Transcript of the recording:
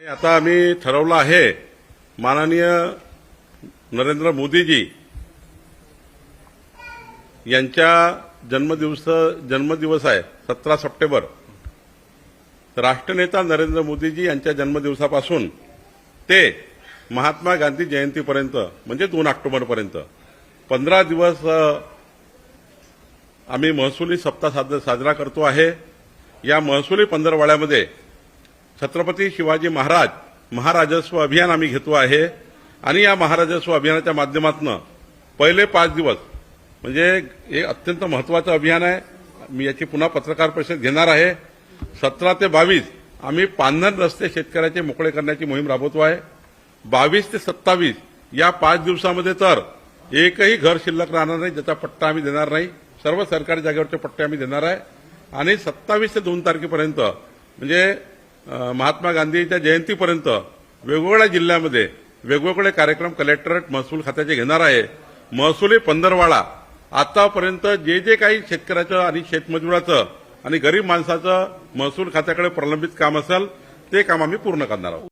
आता आम्ही ठरवलं आहे. माननीय नरेंद्र मोदीजी यांच्या जन्मदिवस जन्मदिवस आहे सतरा सप्टेंबर. राष्ट्रनेता नरेंद्र मोदीजी यांच्या जन्मदिवसापासून ते महात्मा गांधी जयंतीपर्यंत म्हणजे दोन ऑक्टोबरपर्यंत पंधरा दिवस आम्ही महसुली सप्ताह साजरा करतो आहे. या महसुली पंधरवाड्यामध्ये छत्रपती शिवाजी महाराज महाराजस्व अभियान आम्ही घेतो आहे. आणि या महाराजस्व अभियानाच्या माध्यमातून पहिले पाच दिवस म्हणजे हे अत्यंत महत्वाचं अभियान आहे. मी याची पुन्हा पत्रकार परिषद घेणार आहे. सतरा ते बावीस आम्ही पांधर रस्ते शेतकऱ्याचे मोकळे करण्याची मोहीम राबवतो आहे. बावीस ते सत्तावीस या पाच दिवसामध्ये तर एकही घर शिल्लक राहणार नाही ज्याचा पट्टा आम्ही देणार नाही. सर्व सरकारी जागेवरचे पट्टे आम्ही देणार आहे. आणि सत्तावीस ते दोन तारखेपर्यंत म्हणजे महात्मा गांधीच्या जयंतीपर्यंत वेगवेगळ्या जिल्ह्यामध्ये वेगवेगळे कार्यक्रम कलेक्टरेट महसूल खात्याचे घेणार आहे. महसुली पंधरवाडा. आतापर्यंत जे जे काही शेतकऱ्याचं आणि शेतमजुराचं आणि गरीब माणसाचं महसूल खात्याकडे प्रलंबित काम असेल ते काम आम्ही पूर्ण करणार आहोत.